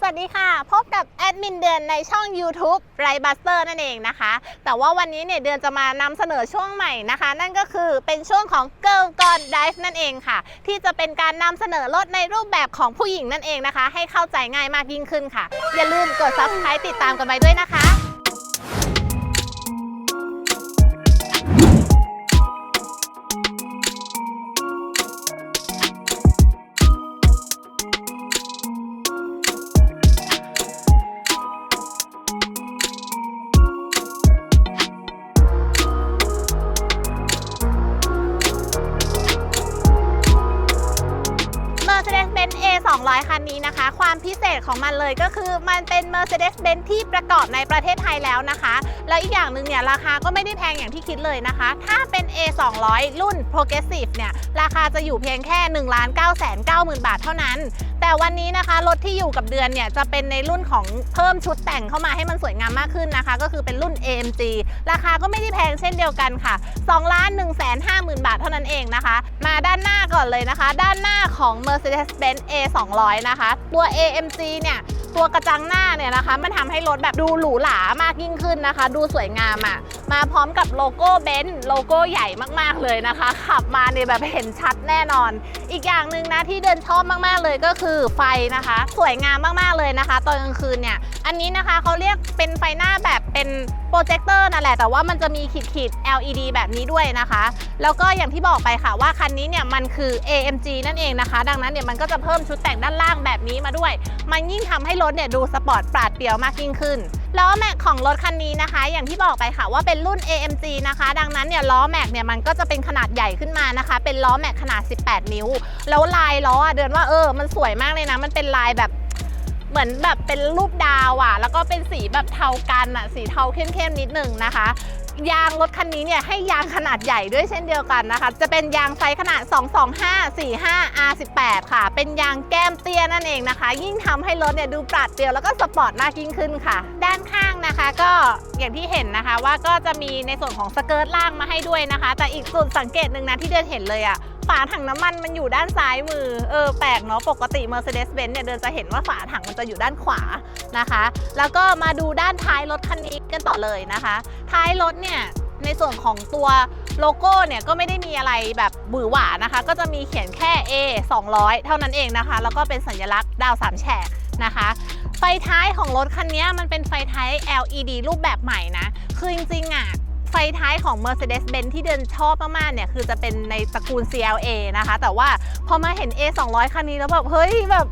สวัสดีค่ะ พบกับแอดมินเดือนในช่อง YouTube r i b u s t e r นั่นเองนะคะ แต่ว่าวันนี้เนี่ยเดือนจะมานำเสนอช่วงใหม่นะคะ นั่นก็คือเป็นช่วงของ Girl Gone Drive นั่นเองค่ะ ที่จะเป็นการนำเสนอรถในรูปแบบของผู้หญิงนั่นเองนะคะ ให้เข้าใจง่ายมากยิ่งขึ้นค่ะ อย่าลืมกด Subscribe ติดตามกันไปด้วยนะคะ นี้นะคะ ความพิเศษของมันเลยก็คือมันเป็น Mercedes-Benz ที่ประกอบในประเทศไทยแล้วนะคะ แล้วอีกอย่างหนึ่งเนี่ยราคาก็ไม่ได้แพงอย่างที่คิดเลยนะคะ ถ้าเป็น A 200รุ่น Progressive เนี่ยราคาจะอยู่เพียงแค่1 9 9 0 0 0 0 บาทเท่านั้น แต่วันนี้นะคะรถที่อยู่กับเดือนเนี่ยจะเป็นในรุ่นของเพิ่มชุดแต่งเข้ามาให้มันสวยงามมากขึ้นนะคะ ก็คือเป็นรุ่น AMG ราคาก็ไม่ได้แพงเช่นเดียวกันค่ะ2ล้าน1 5 0 0 0 0 บาทเท่านั้นเองนะคะ มาด้านหน้าก่อนเลยนะคะ ด้านหน้าของ Mercedes-Benz A 200นะคะตัว AMG เนี่ย ตัวกระจังหน้าเนี่ยนะคะ มันทำให้รถแบบดูหรูหรามากยิ่งขึ้นนะคะ ดูสวยงามอะ่ะมาพร้อมกับโลโก้เบนซ์โลโก้ใหญ่มากๆเลยนะคะ ขับมาเนี่ยแบบเห็นชัดแน่นอน อีกอย่างหนึ่งนะที่เดินชอบมากๆเลยก็คือไฟนะคะ สวยงามมากๆเลยนะคะตอนกลางคืนเนี่ยอันนี้นะคะเขาเรียกเป็นไฟหน้าแบบเป็นโปรเจคเตอร์นั่นแหละ แต่ว่ามันจะมีขีดขีดๆ LED แบบนี้ด้วยนะคะ แล้วก็อย่างที่บอกไปค่ะว่าคันนี้เนี่ยมันคือ AMG นั่นเองนะคะ ดังนั้นเนี่ยมันก็จะเพิ่มชุดแต่งด้านล่างแบบนี้มาด้วย มันยิ่งทำให้รถเนี่ยดูสปอร์ตปราดเปรียวมากยิ่งขึ้นล้อแม็กของรถคันนี้นะคะ อย่างที่บอกไปค่ะว่าเป็นรุ่น AMG นะคะ ดังนั้นเนี่ยล้อแม็กเนี่ยมันก็จะเป็นขนาดใหญ่ขึ้นมานะคะ เป็นล้อแม็กขนาด 18 นิ้ว แล้วลายล้ออะเดือนว่าเออ มันสวยมากเลยนะ มันเป็นลายแบบเหมือนแบบเป็นรูปดาวอะแล้วก็เป็นสีแบบเทากันอะสีเทาเข้มๆนิดหนึ่งนะคะ ยางรถคันนี้เนี่ยให้ยางขนาดใหญ่ด้วยเช่นเดียวกันนะคะ จะเป็นยางไซส์ขนาด 225 45 R18 ค่ะ เป็นยางแก้มเตี้ยนั่นเองนะคะ ยิ่งทำให้รถเนี่ยดูปราดเปรียวแล้วก็สปอร์ตมากยิ่งขึ้นค่ะ ด้านข้างนะคะก็อย่างที่เห็นนะคะว่าก็จะมีในส่วนของสเกิร์ตล่างมาให้ด้วยนะคะ แต่อีกส่วนสังเกตหนึ่งนะที่เดินเห็นเลยอะ ฝาถังน้ำมันมันอยู่ด้านซ้ายมือ เออแปลกเนาะ ปกติ Mercedes-Benz เนี่ยเดินจะเห็นว่าฝาถังมันจะอยู่ด้านขวานะคะ แล้วก็มาดูด้านท้ายรถคันนี้กันต่อเลยนะคะ ท้ายรถเนี่ยในส่วนของตัวโลโก้เนี่ยก็ไม่ได้มีอะไรแบบบือหวานะคะ ก็จะมีเขียนแค่ A 200 เท่านั้นเองนะคะ แล้วก็เป็นสัญลักษณ์ดาวสามแฉกนะคะ ไฟท้ายของรถคันนี้มันเป็นไฟท้าย LED รูปแบบใหม่นะ คือจริงๆอะ ไฟท้ายของ Mercedes-Benz ที่เดินชอบมากๆเนี่ยคือจะเป็นในตระกูล CLA นะคะ แต่ว่าพอมาเห็น A 200คันนี้แล้วแบบ เฮ้ยแบบ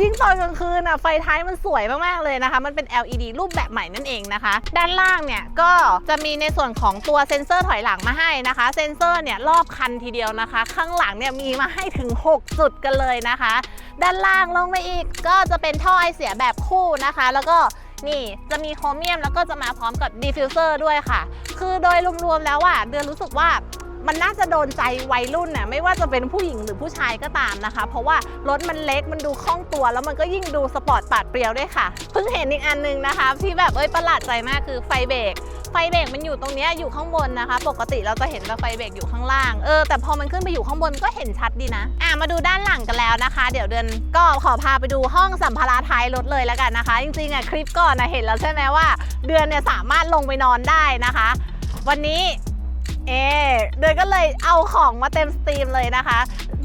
ยิ่งตอนกลางคืนอะไฟท้ายมันสวยมาก ๆ เลยนะคะ มันเป็น LED รูปแบบใหม่นั่นเองนะคะ ด้านล่างเนี่ยก็จะมีในส่วนของตัวเซ็นเซอร์ถอยหลังมาให้นะคะ เซ็นเซอร์เนี่ยรอบคันทีเดียวนะคะ ข้างหลังเนี่ยมีมาให้ถึง 6 จุดกันเลยนะคะ ด้านล่างลงไปอีกก็จะเป็นท่อไอเสียแบบคู่นะคะ แล้วก็ นี่จะมีโครเมียมแล้วก็จะมาพร้อมกับดีฟิวเซอร์ด้วยค่ะ คือโดยรวมๆแล้วอะเดือนรู้สึกว่า มันน่าจะโดนใจวัยรุ่นน่ะไม่ว่าจะเป็นผู้หญิงหรือผู้ชายก็ตามนะคะ เพราะว่ารถมันเล็กมันดูคล่องตัว แล้วมันก็ยิ่งดูสปอร์ตปาดเปรียวด้วยค่ะ เพิ่งเห็นอีกอันนึงนะคะ ที่แบบเอ้ยประหลาดใจมากคือไฟเบรกไฟเบรกมันอยู่ตรงนี้อยู่ข้างบนนะคะ ปกติเราจะเห็นว่าไฟเบรกอยู่ข้างล่าง เออแต่พอมันขึ้นไปอยู่ข้างบนมันก็เห็นชัดดีนะ อะมาดูด้านหลังกันแล้วนะคะ เดี๋ยวเดือนก็ขอพาไปดูห้องสัมภาระท้ายรถเลยแล้วกันนะคะ จริงๆอะคลิปก่อนนะเห็นแล้วใช่ไหมว่า เดือนเนี่ยสามารถลงไปนอนได้นะคะ วันนี้ เอเดือนก็เลยเอาของมาเต็มสตรีมเลยนะคะ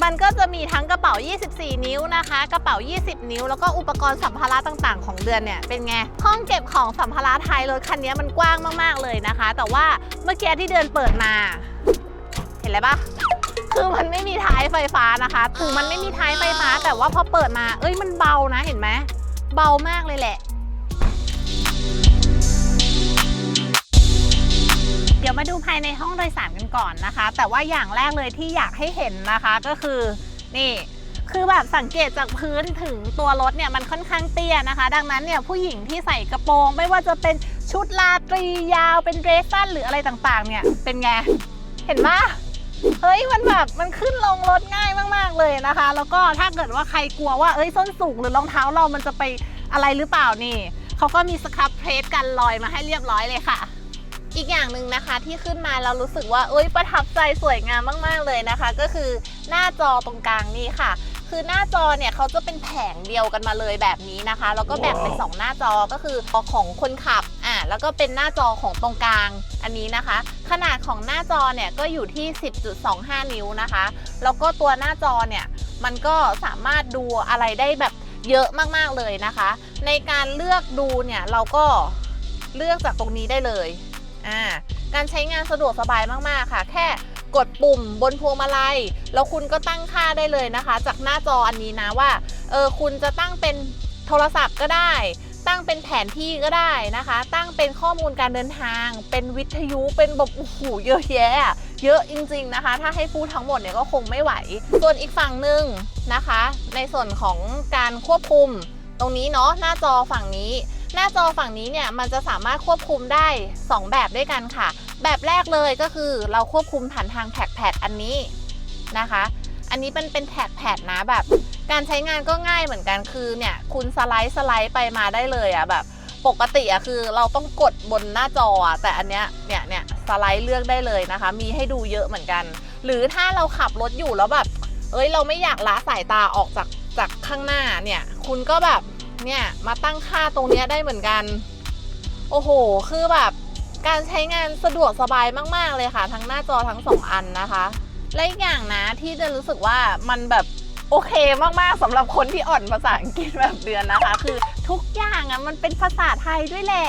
มันก็จะมีทั้งกระเป๋า 24 นิ้วนะคะ กระเป๋า 20 นิ้ว แล้วก็อุปกรณ์สัมภาระต่างๆ ของเดือนเนี่ย เป็นไง ห้องเก็บของสัมภาระท้ายรถคันนี้มันกว้างมากๆเลยนะคะ แต่ว่าเมื่อกี้ที่เดือนเปิดมา เห็นอะไรปะคือมันไม่มีท้ายไฟฟ้านะคะ ถึงมันไม่มีท้ายไฟฟ้า แต่ว่าพอเปิดมา เอ้ย มันเบานะ เห็นไหม เบามากเลยแหละ ดี๋ยวมาดูภายในห้องโดยสารกันก่อนนะคะ แต่ว่าอย่างแรกเลยที่อยากให้เห็นนะคะก็คือนี่คือแบบสังเกตจากพื้นถึงตัวรถเนี่ยมันค่อนข้างเตี้ยนะคะ ดังนั้นเนี่ยผู้หญิงที่ใส่กระโปรง ไม่ว่าจะเป็นชุดราตรียาวเป็นเดรสสั้นหรืออะไรต่างๆ เนี่ยเป็นไงเห็นปะเฮ้ยมันแบบมันขึ้นลงรถง่ายมาก ๆเลยนะคะ แล้วก็ถ้าเกิดว่าใครกลัวว่าเอ้ยส้นสูงหรือรองเท้าเรามันจะไปอะไรหรือเปล่านี่เขาก็มีสครับเพรสกันรอยมาให้เรียบร้อยเลยค่ะ อีกอย่างหนึ่งนะคะที่ขึ้นมาเรารู้สึกว่าเอ้ยประทับใจสวยงามมาก ๆ เลยนะคะ ก็คือหน้าจอตรงกลางนี่ค่ะ คือหน้าจอเนี่ยเขาจะเป็นแผงเดียวกันมาเลยแบบนี้นะคะ แล้วก็แบ่งเป็น 2 หน้าจอก็คือของคนขับอ่าแล้วก็เป็นหน้าจอของตรงกลางอันนี้นะคะ ขนาดของหน้าจอเนี่ยก็อยู่ที่ 10.25 นิ้วนะคะ แล้วก็ตัวหน้าจอเนี่ยมันก็สามารถดูอะไรได้แบบเยอะมากๆเลยนะคะ ในการเลือกดูเนี่ยเราก็เลือกจากตรงนี้ได้เลย อ่าการใช้งานสะดวกสบายมากๆค่ะ แค่กดปุ่มบนพวงมาลัย แล้วคุณก็ตั้งค่าได้เลยนะคะ จากหน้าจออันนี้นะว่าเออคุณจะตั้งเป็นโทรศัพท์ก็ได้ ตั้งเป็นแผนที่ก็ได้นะคะ ตั้งเป็นข้อมูลการเดินทาง เป็นวิทยุเป็นแบบโอ้โหเยอะแยะอะเยอะจริง ๆนะคะ ถ้าให้พูดทั้งหมดเนี่ยก็คงไม่ไหว ส่วนอีกฝั่งหนึ่งนะคะ ในส่วนของการควบคุมตรงนี้เนาะหน้าจอฝั่งนี้ หน้าจอฝั่งนี้เนี่ยมันจะสามารถควบคุมได้ 2 แบบด้วยกันค่ะ แบบแรกเลยก็คือเราควบคุมผ่านทางแท็กแพดอันนี้นะคะ อันนี้เป็นเป็นแท็กแพดนะแบบ การใช้งานก็ง่ายเหมือนกันคือเนี่ยคุณสไลด์สไลด์ไปมาได้เลยอะแบบปกติอะคือเราต้องกดบนหน้าจออะแต่อันเนี้ยเนี่ยเนี่ยสไลด์เลือกได้เลยนะคะ มีให้ดูเยอะเหมือนกัน หรือถ้าเราขับรถอยู่แล้วแบบ เอ้ยเราไม่อยากละสายตาออกจากจากข้างหน้าเนี่ย คุณก็แบบ เนี่ยมาตั้งค่าตรงเนี้ยได้เหมือนกัน โอ้โห คือแบบการใช้งานสะดวกสบายมาก ๆ เลยค่ะ ทั้งหน้าจอทั้งสองอันนะคะ และอีกอย่างนะที่จะรู้สึกว่ามันแบบโอเคมาก ๆสำหรับคนที่อ่อนภาษาอังกฤษแบบเดือนนะคะ คือทุกอย่างอะมันเป็นภาษาไทยด้วยแหละ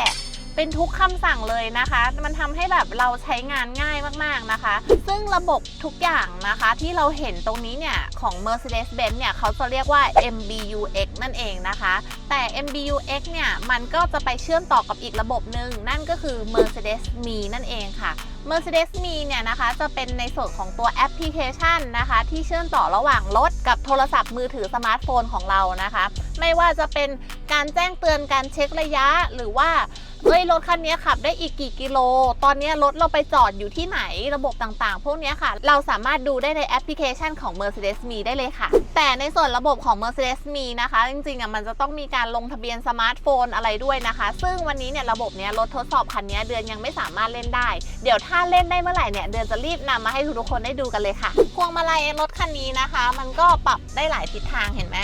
เป็นทุกคำสั่งเลยนะคะ มันทำให้แบบเราใช้งานง่ายมากๆนะคะ ซึ่งระบบทุกอย่างนะคะที่เราเห็นตรงนี้เนี่ยของ Mercedes-Benz เนี่ยเขาจะเรียกว่า MBUX นั่นเองนะคะ แต่ MBUX เนี่ยมันก็จะไปเชื่อมต่อกับอีกระบบหนึ่งนั่นก็คือ Mercedes Me นั่นเองค่ะ Mercedes Me เนี่ยนะคะจะเป็นในส่วนของตัวแอปพลิเคชันนะคะ ที่เชื่อมต่อระหว่างรถกับโทรศัพท์มือถือสมาร์ทโฟนของเรานะคะ ไม่ว่าจะเป็นการแจ้งเตือนการเช็คระยะหรือว่าเอ้ยรถคันนี้ขับได้อีกกี่กิโล ตอนนี้รถเราไปจอดอยู่ที่ไหนระบบต่างๆ พวกนี้ค่ะ เราสามารถดูได้ในแอปพลิเคชันของ Mercedes Me ได้เลยค่ะ แต่ในส่วนระบบของ Mercedes Me นะคะ จริงๆอะมันจะต้องมีการลงทะเบียนสมาร์ทโฟนอะไรด้วยนะคะ ซึ่งวันนี้เนี่ยระบบเนี้ยรถทดสอบคันนี้เดือนยังไม่สามารถเล่นได้ เดี๋ยวถ้าเล่นได้เมื่อไหร่เนี่ยเดือนจะรีบนำมาให้ทุกคนได้ดูกันเลยค่ะ พวงมาลัยรถคันนี้นะคะ มันก็ปรับได้หลายทิศทางเห็นไหม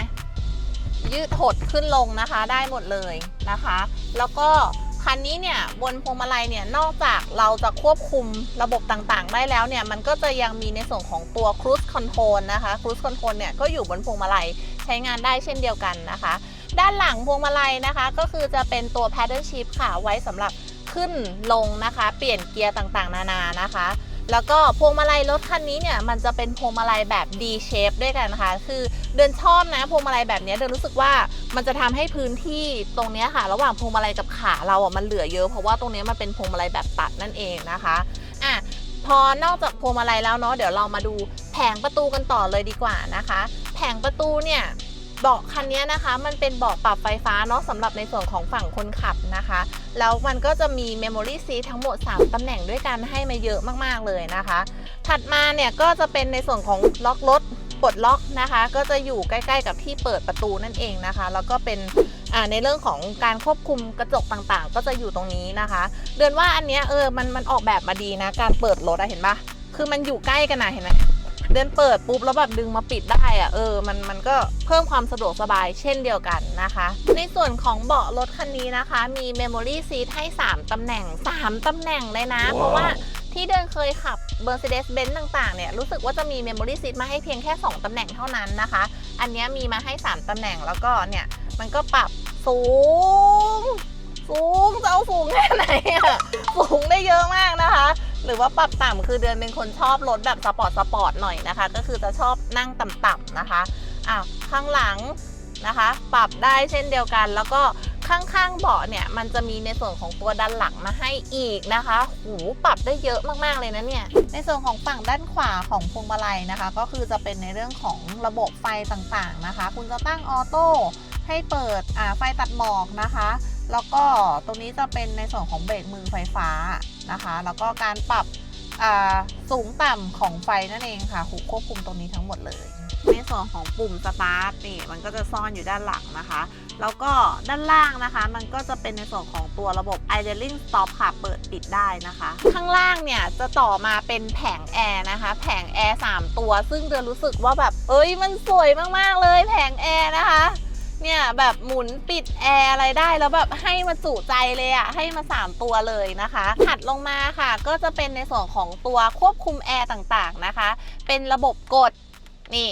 ยืดหดขึ้นลงนะคะ ได้หมดเลยนะคะ แล้วก็คันนี้เนี่ยบนพวงมาลัยเนี่ยนอกจากเราจะควบคุมระบบต่างๆ ได้แล้วเนี่ยมันก็จะยังมีในส่วนของตัว Cruise Control นะคะ Cruise Control เนี่ยก็อยู่บนพวงมาลัยใช้งานได้เช่นเดียวกันนะคะ ด้านหลังพวงมาลัยนะคะ ก็คือจะเป็นตัว Paddle Shift ค่ะไว้สำหรับขึ้นลงนะคะ เปลี่ยนเกียร์ต่างๆ นานานะคะ แล้วก็พวงมาลัยรถคันนี้เนี่ยมันจะเป็นพวงมาลัยแบบ D shape ด้วยกันนะคะ คือเดินชอบนะพวงมาลัยแบบนี้เดินรู้สึกว่ามันจะทำให้พื้นที่ตรงนี้ค่ะ ระหว่างพวงมาลัยกับขาเราอะมันเหลือเยอะเพราะว่าตรงนี้มันเป็นพวงมาลัยแบบตัดนั่นเองนะคะอะพอนอกจากพวงมาลัยแล้วเนาะเดี๋ยวเรามาดูแผงประตูกันต่อเลยดีกว่านะคะ แผงประตูเนี่ย เบาะคันนี้นะคะ มันเป็นเบาะปรับไฟฟ้าเนาะสำหรับในส่วนของฝั่งคนขับนะคะ แล้วมันก็จะมี Memory Seat ทั้งหมด 3ตำแหน่งด้วยกันให้มาเยอะมากๆเลยนะคะ ถัดมาเนี่ยก็จะเป็นในส่วนของล็อกรถปลดล็อกนะคะ ก็จะอยู่ใกล้ๆกับที่เปิดประตูนั่นเองนะคะ แล้วก็เป็นในเรื่องของการควบคุมกระจกต่างๆ ก็จะอยู่ตรงนี้นะคะ เดือนว่าอันเนี้ยเออมันมันออกแบบมาดีนะ การเปิดรถอะเห็นปะคือมันอยู่ใกล้กันนะเห็นไหม เดินเปิดปุ๊บแล้วแบบดึงมาปิดได้อะเออมันมันก็เพิ่มความสะดวกสบายเช่นเดียวกันนะคะ ในส่วนของเบาะรถคันนี้นะคะ มี Memory Seat ให้ 3 ตำแหน่ง 3 ตำแหน่งเลยนะเพราะว่าที่เดินเคยขับ Mercedes-Benz ต่างๆ เนี่ย รู้สึกว่าจะมี Memory Seat มาให้เพียงแค่ 2 ตำแหน่งเท่านั้นนะคะ อันเนี้ยมีมาให้ 3 ตำแหน่งแล้วก็เนี่ย มันก็ปรับสูง สูงจะเอาสูงแค่ไหนอะสูงได้เยอะมากนะคะ หรือว่าปรับต่ำคือเดือนเป็นคนชอบรถแบบสปอร์ตสปอร์ตหน่อยนะคะ ก็คือจะชอบนั่งต่ำๆนะคะอ้าวข้างหลังนะคะ ปรับได้เช่นเดียวกัน แล้วก็ข้างๆเบาะเนี่ยมันจะมีในส่วนของตัวด้านหลังมาให้อีกนะคะ หูปรับได้เยอะมากๆเลยนะเนี่ย ในส่วนของฝั่งด้านขวาของพวงมาลัยนะคะ ก็คือจะเป็นในเรื่องของระบบไฟต่างๆนะคะ คุณจะตั้งออโต้ให้เปิดไฟตัดหมอกนะคะ แล้วก็ตรงนี้จะเป็นในส่วนของเบรกมือไฟฟ้านะคะ แล้วก็การปรับสูงต่ำของไฟนั่นเองค่ะหูควบคุมตรงนี้ทั้งหมดเลย ในส่วนของปุ่มสตาร์ทนี่มันก็จะซ่อนอยู่ด้านหลังนะคะ แล้วก็ด้านล่างนะคะ มันก็จะเป็นในส่วนของตัวระบบ idling stop ค่ะเปิดปิดได้นะคะ ข้างล่างเนี่ยจะต่อมาเป็นแผงแอร์นะคะ แผงแอร์3ตัว ซึ่งเดือนรู้สึกว่าแบบ เอ้ยมันสวยมากๆเลยแผงแอร์นะคะ เนี่ยแบบหมุนปิดแอร์อะไรได้แล้วแบบให้มาจุใจเลยอะ่ะให้มา 3 ตัวเลยนะคะถัดลงมาค่ะ ก็จะเป็นในส่วนของตัวควบคุมแอร์ต่างๆนะคะ เป็นระบบกดนี่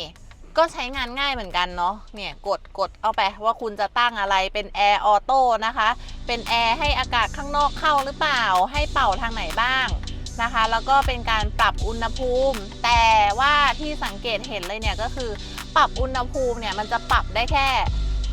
ก็ใช้งานง่ายเหมือนกันเนาะ เนี่ยกดกดเอาไปว่าคุณจะตั้งอะไรเป็นแอร์ออโต้นะคะ เป็นแอร์ให้อากาศข้างนอกเข้าหรือเปล่า ให้เป่าทางไหนบ้างนะคะ แล้วก็เป็นการปรับอุณหภูมิ แต่ว่าที่สังเกตเห็นเลยเนี่ยก็คือ ปรับอุณหภูมิเนี่ยมันจะปรับได้แค่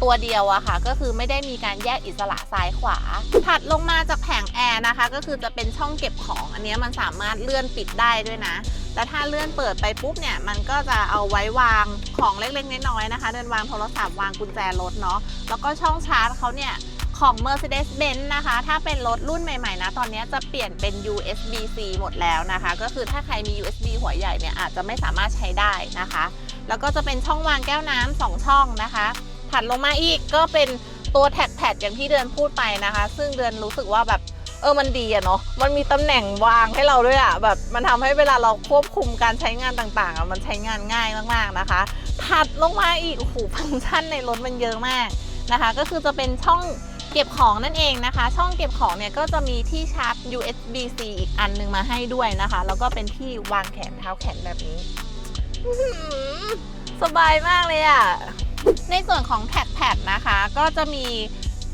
ตัวเดียวอะค่ะ ก็คือไม่ได้มีการแยกอิสระซ้ายขวา ถัดลงมาจากแผงแอร์นะคะ ก็คือจะเป็นช่องเก็บของอันนี้มันสามารถเลื่อนปิดได้ด้วยนะแต่ถ้าเลื่อนเปิดไปปุ๊บเนี่ยมันก็จะเอาไว้วางของเล็กๆน้อยๆนะคะ เดินวางโทรศัพท์วางกุญแจรถเนาะแล้วก็ช่องชาร์จเขาเนี่ยของ Mercedes-Benz นะคะ ถ้าเป็นรถรุ่นใหม่ๆนะ ตอนนี้จะเปลี่ยนเป็น USB-C หมดแล้วนะคะ ก็คือถ้าใครมี USB หัวใหญ่เนี่ยอาจจะไม่สามารถใช้ได้นะคะ แล้วก็จะเป็นช่องวางแก้วน้ำสองช่องนะคะ ถัดลงมาอีกก็เป็นตัวแท็กแพดอย่างที่เดือนพูดไปนะคะ ซึ่งเดือนรู้สึกว่าแบบเออมันดีอะเนาะ มันมีตำแหน่งวางให้เราด้วยอะแบบมันทำให้เวลาเราควบคุมการใช้งานต่างๆอะมันใช้งานง่ายมากๆนะคะ ถัดลงมาอีกโอ้โหฟังก์ชันในรถมันเยอะมากนะคะ ก็คือจะเป็นช่องเก็บของนั่นเองนะคะ ช่องเก็บของเนี่ยก็จะมีที่ชาร์จ USB-C อีกอันหนึงมาให้ด้วยนะคะ แล้วก็เป็นที่วางแขนเท้าแขนแบบนี้ สบายมากเลยอะ ในส่วนของแท็กแพดนะคะ ก็จะมี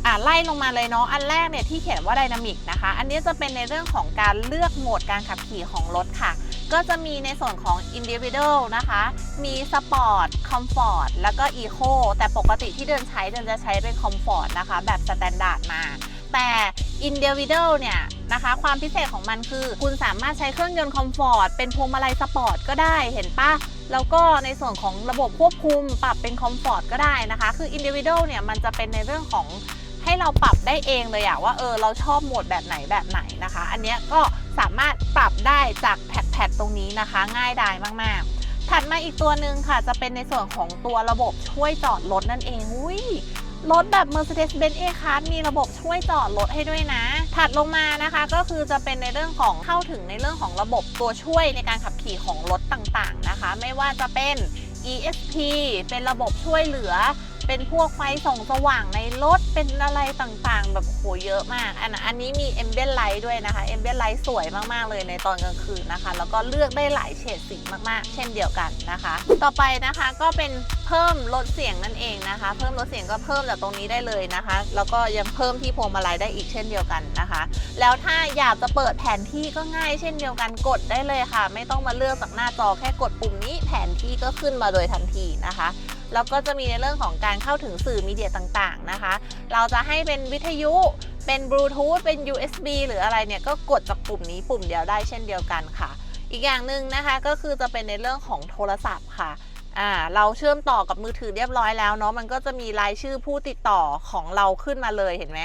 อ่าไล่ลงมาเลยเนาะอันแรกเนี่ยที่เขียนว่าไดนามิกนะคะ อันนี้จะเป็นในเรื่องของการเลือกโหมดการขับขี่ของรถค่ะ ก็จะมีในส่วนของ Individual นะคะ มี Sport Comfort แล้วก็ Eco แต่ปกติที่เดินใช้เดินจะใช้เป็น Comfort นะคะ แบบ Standard มา แต่ Individual เนี่ยนะคะ ความพิเศษของมันคือ คุณสามารถใช้เครื่องยนต์ Comfort เป็นพวงมาลัยสปอร์ตก็ได้เห็นปะ แล้วก็ในส่วนของระบบควบคุมปรับเป็นคอมฟอร์ตก็ได้นะคะ คือ Individual เนี่ยมันจะเป็นในเรื่องของให้เราปรับได้เองเลยอะว่าเออเราชอบโหมดแบบไหนแบบไหนนะคะ อันเนี้ยก็สามารถปรับได้จากแพดๆตรงนี้นะคะ ง่ายดายมากๆ ถัดมาอีกตัวหนึ่งค่ะ จะเป็นในส่วนของตัวระบบช่วยจอดรถนั่นเองอุ้ยรถแบบ Mercedes-Benz A-Class มีระบบช่วยจอดรถให้ด้วยนะ ถัดลงมานะคะก็คือจะเป็นในเรื่องของเข้าถึงในเรื่องของระบบตัวช่วยในการขับขี่ของรถ ต่างๆนะคะ ไม่ว่าจะเป็น ESP เป็นระบบช่วยเหลือ เป็นพวกไฟส่องสว่างในรถเป็นอะไรต่างๆ แบบโหเยอะมาก อันอันนี้มี a m b i e n t Light ด้วยนะคะ a m b i e n t Light สวยมากๆเลยในตอนกลางคืนนะคะ แล้วก็เลือกได้หลายเฉดสีมากๆ เช่นเดียวกันนะคะ ต่อไปนะคะก็เป็นเพิ่มลดเสียงนั่นเองนะคะ เพิ่มลดเสียงก็เพิ่มจากตรงนี้ได้เลยนะคะ แล้วก็ยังเพิ่มที่พวงมาลัยได้อีกเช่นเดียวกันนะคะ แล้วถ้าอยากจะเปิดแผนที่ก็ง่ายเช่นเดียวกันกดได้เลยค่ะ ไม่ต้องมาเลือกจากหน้าจอแค่กดปุ่มนี้แผนที่ก็ขึ้นมาโดยทันทีนะคะ แล้วก็จะมีในเรื่องของการเข้าถึงสื่อมีเดียต่างๆนะคะ เราจะให้เป็นวิทยุ เป็นบลูทูธ เป็น USB หรืออะไรเนี่ย ก็กดจากปุ่มนี้ปุ่มเดียวได้เช่นเดียวกันค่ะ อีกอย่างหนึ่งนะคะก็คือจะเป็นในเรื่องของโทรศัพท์ค่ะอ่าเราเชื่อมต่อกับมือถือเรียบร้อยแล้วเนาะ มันก็จะมีรายชื่อผู้ติดต่อของเราขึ้นมาเลยเห็นไหม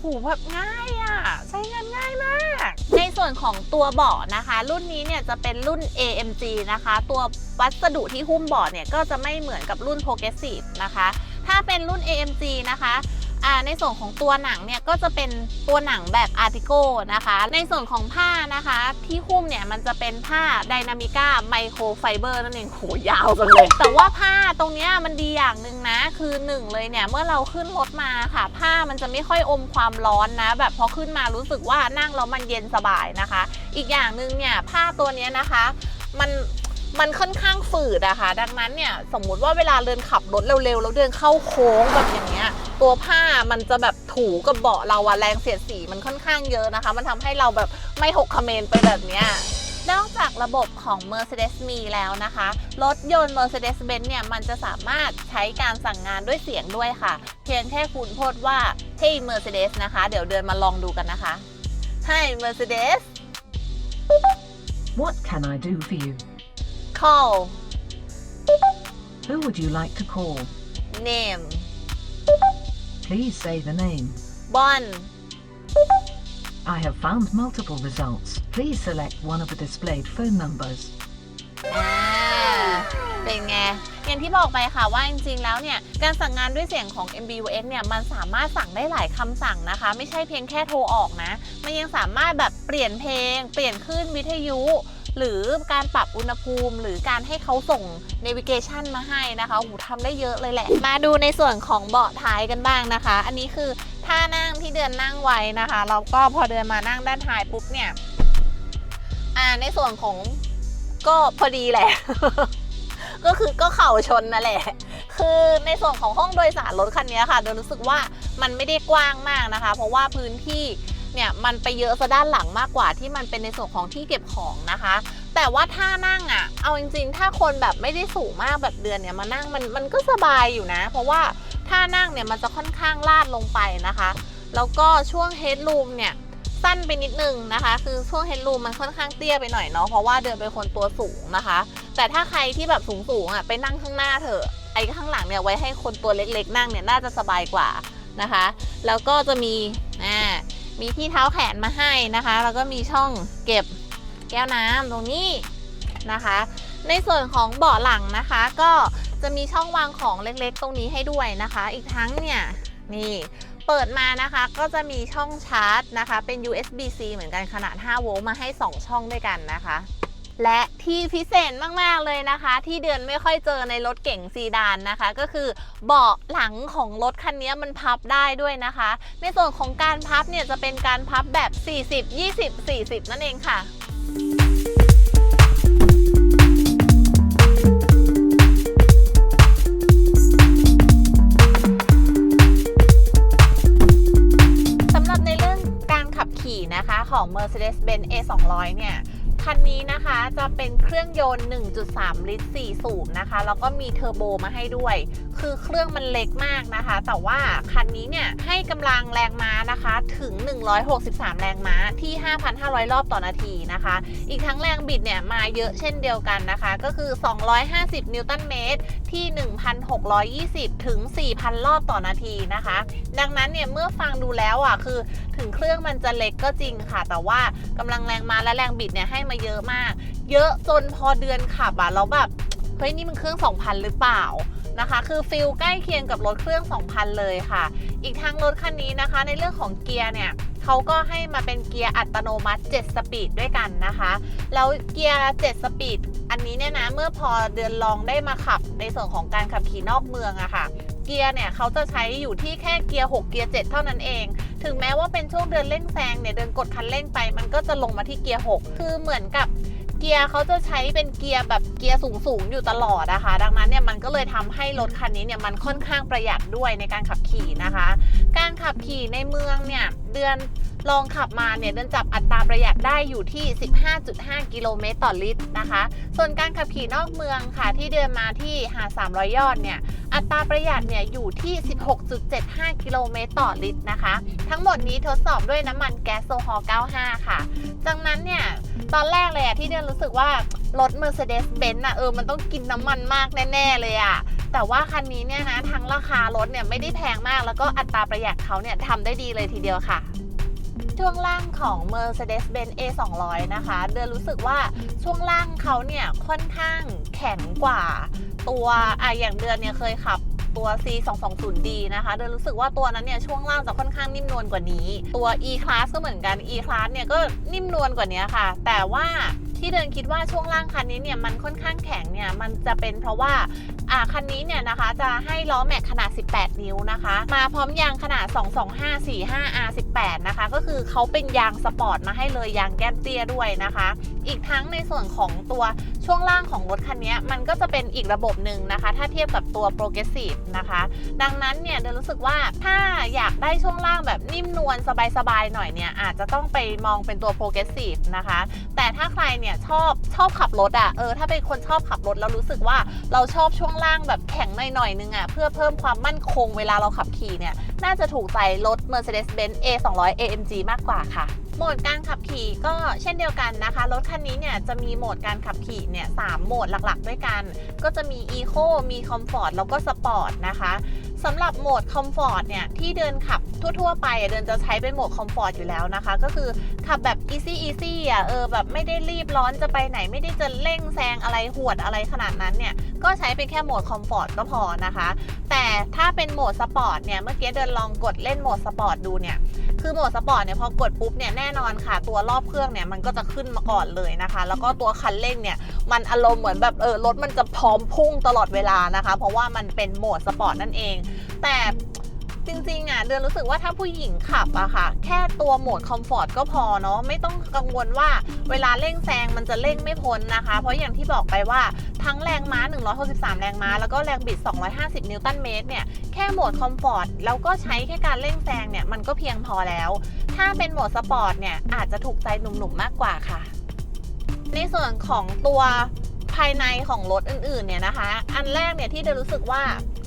หูแบบง่ายอะ่ะ ใช้งานง่ายมาก ในส่วนของตัวเบาะนะคะ รุ่นนี้เนี่ยจะเป็นรุ่น AMG นะคะ ตัววัสดุที่หุ้มเบาะเนี่ยก็จะไม่เหมือนกับรุ่น Progressive นะคะ ถ้าเป็นรุ่น AMG นะคะ อ่าในส่วนของตัวหนังเนี่ยก็จะเป็นตัวหนังแบบ Artico นะคะ ในส่วนของผ้านะคะ ที่หุ้มเนี่ยมันจะเป็นผ้า Dynamica Micro Fiber นั่นเองโหยาวจังเลย แต่ว่าผ้าตรงเนี้ยมันดีอย่างหนึ่งนะ คือหนึ่งเลยเนี่ย เมื่อเราขึ้นรถมาค่ะ ผ้ามันจะไม่ค่อยอมความร้อนนะ แบบพอขึ้นมารู้สึกว่านั่งแล้วมันเย็นสบายนะคะ อีกอย่างหนึ่งเนี่ยผ้าตัวเนี้ยนะคะ มันมันค่อนข้างฝืดอะค่ะ ดังนั้นเนี่ยสมมุติว่าเวลาเดินขับรถเร็วๆ แล้วเดินเข้าโค้งแบบอย่างเงี้ย ตัวผ้ามันจะแบบถูกับเบาะเราอะแรงเสียดสีมันค่อนข้างเยอะนะคะ มันทำให้เราแบบไม่หกเขมรไปแบบเนี้ยนอกจากระบบของ Mercedes มีแล้วนะคะ รถยนต์ Mercedes-Benz เนี่ย มันจะสามารถใช้การสั่งงานด้วยเสียงด้วยค่ะ เพียงแค่คุณพูดว่า Hey Mercedes นะคะ เดี๋ยวเดินมาลองดูกันนะคะ Hi Mercedes What can I do for you? call Who would you like to call? name Please say the name. Bon I have found multiple results. Please select one of the displayed phone numbers. อ่าเป็นไง อย่างที่บอกไปค่ะว่าจริงๆ แล้วเนี่ย การสั่งงานด้วยเสียงของ MBUX เนี่ย มันสามารถสั่งได้หลายคำสั่งนะคะ ไม่ใช่เพียงแค่โทรออกนะ มันยังสามารถแบบเปลี่ยนเพลง เปลี่ยนคลื่นวิทยุ หรือการปรับอุณหภูมิ หรือการให้เขาส่ง navigation มาให้นะคะโอ้โหทำได้เยอะเลยแหละ มาดูในส่วนของเบาะท้ายกันบ้างนะคะ อันนี้คือท่านั่งที่เดือนนั่งไว้นะคะแล้วก็พอเดินมานั่งด้านท้ายปุ๊บเนี่ยอ่าในส่วนของก็พอดีแหละ ก็คือก็เข่าชนนั่นแหละ คือในส่วนของห้องโดยสารรถคันนี้ค่ะเดินรู้สึกว่ามันไม่ได้กว้างมากนะคะ เพราะว่าพื้นที่ เนี่ยมันไปเยอะซะด้านหลังมากกว่าที่มันเป็นในส่วนของที่เก็บของนะคะ แต่ว่าถ้านั่งอะ่ะ เอาจริงๆ ถ้าคนแบบไม่ได้สูงมากแบบเดือนเนี่ยมานั่งมันมันก็สบายอยู่นะ เพราะว่าถ้านั่งเนี่ยมันจะค่อนข้างลาดลงไปนะคะ แล้วก็ช่วงเฮดรูมเนี่ยสั้นไปนิดนึงนะคะ คือช่วงเฮดรูมมันค่อนข้างเตี้ยไปหน่อยเนาะเพราะว่าเดินเป็นคนตัวสูงนะคะ แต่ถ้าใครที่แบบสูงสูงอะไปนั่งข้างหน้าเถอะไอ้ข้างหลังเนี่ยไว้ให้คนตัวเล็กๆ นั่งเนี่ยน่าจะสบายกว่านะคะ แล้วก็จะมีอ่า มีที่เท้าแขนมาให้นะคะ แล้วก็มีช่องเก็บแก้วน้ำตรงนี้นะคะ ในส่วนของเบาะหลังนะคะ ก็จะมีช่องวางของเล็กๆ ตรงนี้ให้ด้วยนะคะ อีกทั้งเนี่ยนี่เปิดมานะคะก็จะมีช่องชาร์จนะคะ เป็น USB-C เหมือนกันขนาด 5 โวลต์มาให้ 2 ช่องด้วยกันนะคะ และที่พิเศษมาก ๆ เลยนะคะ ที่เดือนไม่ค่อยเจอในรถเก่งซีดานนะคะ ก็คือเบาะหลังของรถคันนี้มันพับได้ด้วยนะคะ ในส่วนของการพับเนี่ยจะเป็นการพับแบบ 40 20 40 นั่นเองค่ะสำหรับในเรื่องการขับขี่นะคะของ Mercedes-Benz A200 เนี่ย คันนี้นะคะจะเป็นเครื่องยนต์ 1.3 ลิตร 4 สูบนะคะ แล้วก็มีเทอร์โบมาให้ด้วย คือเครื่องมันเล็กมากนะคะ แต่ว่าคันนี้เนี่ยให้กำลังแรงม้านะคะถึง 163 แรงม้าที่ 5,500 รอบต่อนาทีนะคะ อีกทั้งแรงบิดเนี่ยมาเยอะเช่นเดียวกันนะคะ ก็คือ 250 นิวตันเมตรที่ 1,620 ถึง 4,000 รอบต่อนาทีนะคะ ดังนั้นเนี่ยเมื่อฟังดูแล้วอะคือถึงเครื่องมันจะเล็กก็จริงค่ะ แต่ว่ากำลังแรงม้าและแรงบิดเนี่ยให้มาเยอะมาก เยอะจนพอเดือนขับอะแล้วแบบเฮ้ยนี่มันเครื่อง 2,000 หรือเปล่านะคะ คือฟิลใกล้เคียงกับรถเครื่อง 2,000 เลยค่ะ อีกทั้งรถคันนี้นะคะ ในเรื่องของเกียร์เนี่ยเขาก็ให้มาเป็นเกียร์อัตโนมัติ 7 สปีดด้วยกันนะคะ แล้วเกียร์ 7 สปีด อันนี้เนี่ยนะ เมื่อพอเดือนลองได้มาขับในส่วนของการขับขี่นอกเมืองอะค่ะ กียร์เนี่ยเขาจะใช้อยู่ที่แค่เกียร์ 6 เกียร์ 7 เท่านั้นเอง ถึงแม้ว่าเป็นช่วงเดินเร่งแซงเนี่ยเดินกดคันเร่งไปมันก็จะลงมาที่เกียร์ 6 คือเหมือนกับ เกียร์เขาจะใช้เป็นเกียร์แบบเกียร์สูงๆอยู่ตลอดนะคะ ดังนั้นเนี่ยมันก็เลยทำให้รถคันนี้เนี่ยมันค่อนข้างประหยัดด้วยในการขับขี่นะคะ การขับขี่ในเมืองเนี่ยเดือนลองขับมาเนี่ยเดินจับอัตราประหยัดได้อยู่ที่ 15.5 กิโลเมตรต่อลิตรนะคะ ส่วนการขับขี่นอกเมืองค่ะที่เดินมาที่หาด300 ยอดเนี่ย อัตราประหยัดเนี่ยอยู่ที่ 16.75 กิโลเมตรต่อลิตรนะคะ ทั้งหมดนี้ทดสอบด้วยน้ำมันแก๊สโซฮอล์95 ค่ะดังนั้นเนี่ย ตอนแรกเลยอะที่เดินรู้สึกว่ารถ Mercedes-Benz อะเออมันต้องกินน้ำมันมากแน่ ๆ เลยอะแต่ว่าคันนี้เนี่ยนะทั้งราคารถเนี่ยไม่ได้แพงมาก แล้วก็อัตราประหยัดเขาเนี่ยทำได้ดีเลยทีเดียวค่ะช่วงล่างของ Mercedes-Benz A200 นะคะ เดือนรู้สึกว่าช่วงล่างเขาเนี่ยค่อนข้างแข็งกว่าตัวอะอย่างเดือนเนี่ยเคยขับ ตัว C220D นะคะเดินรู้สึกว่าตัวนั้นเนี่ยช่วงล่างจะค่อนข้างนิ่มนวลกว่านี้ ตัว E-Class ก็เหมือนกัน E-Class เนี่ยก็นิ่มนวลกว่านี้ค่ะ แต่ว่า ที่เดินคิดว่าช่วงล่างคันนี้เนี่ยมันค่อนข้างแข็งเนี่ยมันจะเป็นเพราะว่าอ่าคันนี้เนี่ยนะคะจะให้ล้อแม็กขนาด 18 นิ้วนะคะ มาพร้อมยางขนาด 225 45 R18 นะคะ ก็คือเขาเป็นยางสปอร์ตมาให้เลยยางแก้มเตี้ยด้วยนะคะ อีกทั้งในส่วนของตัวช่วงล่างของรถคันนี้มันก็จะเป็นอีกระบบหนึ่งนะคะ ถ้าเทียบกับตัว Progressive นะคะ ดังนั้นเนี่ยเดนรู้สึกว่าถ้าอยากได้ช่วงล่างแบบนิ่มนวลสบายๆหน่อยเนี่ยอาจจะต้องไปมองเป็นตัว Progressive นะคะ แต่ถ้าใครเนี่ยชอบชอบขับรถอะ่ะเออถ้าเป็นคนชอบขับรถแล้วรู้สึกว่าเราชอบช่วงล่างแบบแข็งหน่อยๆนึงอะ่ะเพื่อเพิ่มความมั่นคงเวลาเราขับขี่เนี่ยน่าจะถูกใจรถ Mercedes-Benz A200 AMG มากกว่าค่ะโหมดการขับขี่ก็เช่นเดียวกันนะคะ รถคันนี้เนี่ยจะมีโหมดการขับขี่เนี่ยสามโหมดหลักๆ ด้วยกัน ก็จะมี Eco มี Comfort แล้วก็ Sport นะคะ สำหรับโหมดคอมฟอร์ตเนี่ย ที่เดินขับทั่ว ๆ ไปเดินจะใช้เป็นโหมดคอมฟอร์ตอยู่แล้วนะคะ ก็คือขับแบบ easy easy อะเออแบบไม่ได้รีบร้อนจะไปไหน ไม่ได้จะเร่งแซงอะไรหวดอะไรขนาดนั้นเนี่ย ก็ใช้เป็นแค่โหมดคอมฟอร์ตก็พอนะคะ แต่ถ้าเป็นโหมดสปอร์ตเนี่ย เมื่อกี้เดินลองกดเล่นโหมดสปอร์ตดูเนี่ย คือโหมดสปอร์ตเนี่ยพอกดปุ๊บเนี่ยแน่นอนค่ะ ตัวรอบเครื่องเนี่ยมันก็จะขึ้นมาก่อนเลยนะคะ แล้วก็ตัวคันเร่งเนี่ยมันอารมณ์เหมือนแบบเออรถมันจะพร้อมพุ่งตลอดเวลานะคะ เพราะว่ามันเป็นโหมดสปอร์ตนั่นเอง แต่ จริงๆอะเดือนรู้สึกว่าถ้าผู้หญิงขับอะค่ะ แค่ตัวโหมดคอมฟอร์ตก็พอเนาะไม่ต้องกังวลว่าเวลาเร่งแซงมันจะเร่งไม่พ้นนะคะ เพราะอย่างที่บอกไปว่าทั้งแรงม้า 163 แรงม้า แล้วก็แรงบิด 250 นิวตันเมตรเนี่ยแค่โหมดคอมฟอร์ตแล้วก็ใช้แค่การเร่งแซงเนี่ยมันก็เพียงพอแล้ว ถ้าเป็นโหมดสปอร์ตเนี่ยอาจจะถูกใจหนุ่มๆมากกว่าค่ะ ในส่วนของตัวภายในของรถอื่นๆเนี่ยนะคะ อันแรกเนี่ยที่เดรู้สึกว่า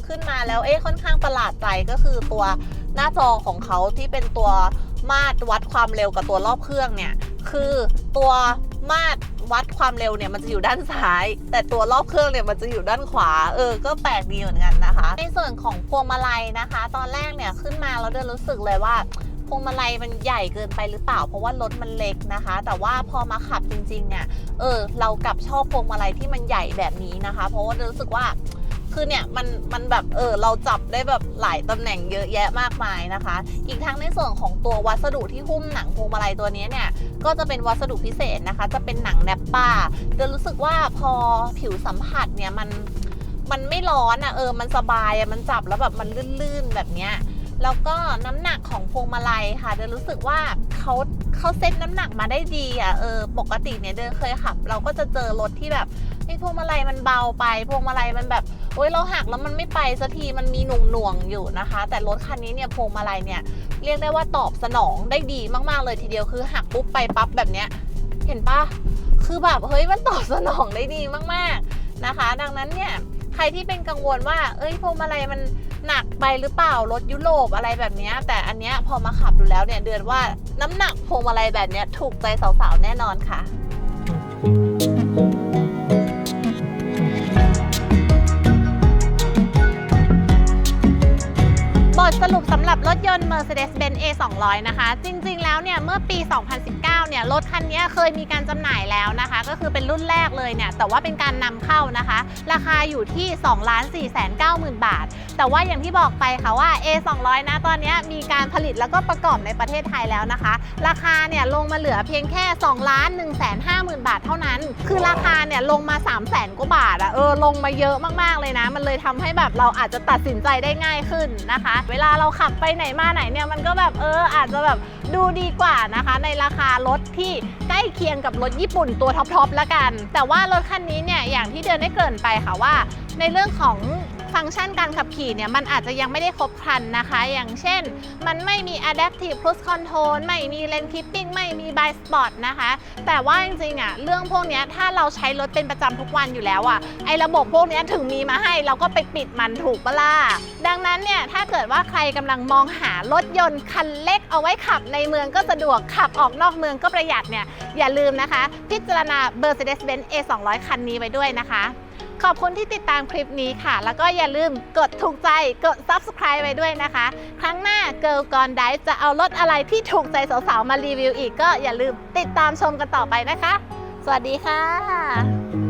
ขึ้นมาแล้วเอ๊ะค่อนข้างประหลาดใจก็คือตัวหน้าจอของเขาที่เป็นตัวมาตรวัดความเร็วกับตัวรอบเครื่องเนี่ยคือตัวมาตรวัดความเร็วเนี่ยมันจะอยู่ด้านซ้าย แต่ตัวรอบเครื่องเนี่ยมันจะอยู่ด้านขวา เออ ก็แปลกดีเหมือนกันนะคะ ในส่วนของพวงมาลัยนะคะ ตอนแรกเนี่ยขึ้นมาแล้วเดินรู้สึกเลยว่าพวงมาลัยมันใหญ่เกินไปหรือเปล่า เพราะว่ารถมันเล็กนะคะ แต่ว่าพอมาขับจริงๆเนี่ยเออ เรากลับชอบพวงมาลัยที่มันใหญ่แบบนี้นะคะ เพราะว่ารู้สึกว่า คือเนี่ยมันมันแบบเออเราจับได้แบบหลายตำแหน่งเยอะแยะมากมายนะคะ อีกทั้งในส่วนของตัววัสดุที่หุ้มหนังพวงมาลัยตัวนี้เนี่ยก็จะเป็นวัสดุพิเศษนะคะ จะเป็นหนังแนปป้าเดนรู้สึกว่าพอผิวสัมผัสเนี่ยมันมันไม่ร้อนอะ่ะเออมันสบายอะ่ะมันจับแล้วแบบมันลื่นๆแบบเนี้ยแล้วก็น้ำหนักของพวงมาลัยค่ะ เดินรู้สึกว่าเขาเขาเซ็ตน้ำหนักมาได้ดีอะเออปกติเนี่ยเดินเคยขับ เราก็จะเจอรถที่แบบไอ้พวงมาลัยมันเบาไป พวงมาลัยมันแบบ โอ๊ยเราหักแล้วมันไม่ไปสักทีมันมีหน่วงหน่วงๆอยู่นะคะ แต่รถคันนี้เนี่ยพวงมาลัยเนี่ยเรียกได้ว่าตอบสนองได้ดีมากๆเลยทีเดียวคือหักปุ๊บไปปั๊บแบบเนี้ยเห็นปะคือแบบเฮ้ยมันตอบสนองได้ดีมากๆนะคะ ดังนั้นเนี่ยใครที่เป็นกังวลว่า เอ้ยพวงมาลัยมันหนักไปหรือเปล่ารถยุโรปอะไรแบบนี้ แต่อันเนี้ยพอมาขับดูแล้วเนี่ยเดือนว่าน้ำหนักพวงมาลัยแบบเนี้ยถูกใจสาวๆแน่นอนค่ะ สรุปสำหรับรถยนต์ Mercedes-Benz A 200 นะคะ จริงๆ แล้วเนี่ย เมื่อปี 2019 เนี่ย รถคันนี้เคยมีการจำหน่ายแล้วนะคะ ก็คือเป็นรุ่นแรกเลยเนี่ย แต่ว่าเป็นการนำเข้านะคะ ราคาอยู่ที่ 2 4 9 0 0 0 0บาท แต่ว่าอย่างที่บอกไปค่ะว่า A 200 นะตอนนี้มีการผลิตแล้วก็ประกอบในประเทศไทยแล้วนะคะ ราคาเนี่ยลงมาเหลือเพียงแค่ 2,150,000 บาทเท่านั้น คือราคาเนี่ยลงมา 3 0 0 0 0 0กว่าบาทอะเออลงมาเยอะมากๆเลยนะ มันเลยทำให้แบบเราอาจจะตัดสินใจได้ง่ายขึ้นนะคะ เวลาเราขับไปไหนมาไหนเนี่ยมันก็แบบเอออาจจะแบบดูดีกว่านะคะ ในราคารถที่ใกล้เคียงกับรถญี่ปุ่นตัวท็อปๆแล้วกัน แต่ว่ารถคันนี้เนี่ยอย่างที่เดินได้เกริ่นไปค่ะว่า ในเรื่องของ ฟังก์ชันการขับขี่เนี่ยมันอาจจะยังไม่ได้ครบครันนะคะ อย่างเช่น มันไม่มี adaptive cruise control ไม่มี lane keeping ไม่มี by spot นะคะ แต่ว่าจริงๆอะเรื่องพวกนี้ถ้าเราใช้รถเป็นประจำทุกวันอยู่แล้วอะไอ้ระบบพวกนี้ถึงมีมาให้เราก็ไปปิดมันถูกปะล่ะดังนั้นเนี่ยถ้าเกิดว่าใครกำลังมองหารถยนต์คันเล็กเอาไว้ขับในเมืองก็สะดวกขับออกนอกเมืองก็ประหยัดเนี่ยอย่าลืมนะคะ พิจารณา Mercedes-Benz A 200 คันนี้ไว้ด้วยนะคะ ขอบคุณที่ติดตามคลิปนี้ค่ะ แล้วก็อย่าลืมกดถูกใจ กด subscribe ไว้ด้วยนะคะ ครั้งหน้า Girl Gone Dive จะเอารถอะไรที่ถูกใจสาวๆ มารีวิวอีกก็อย่าลืมติดตามชมกันต่อไปนะคะ สวัสดีค่ะ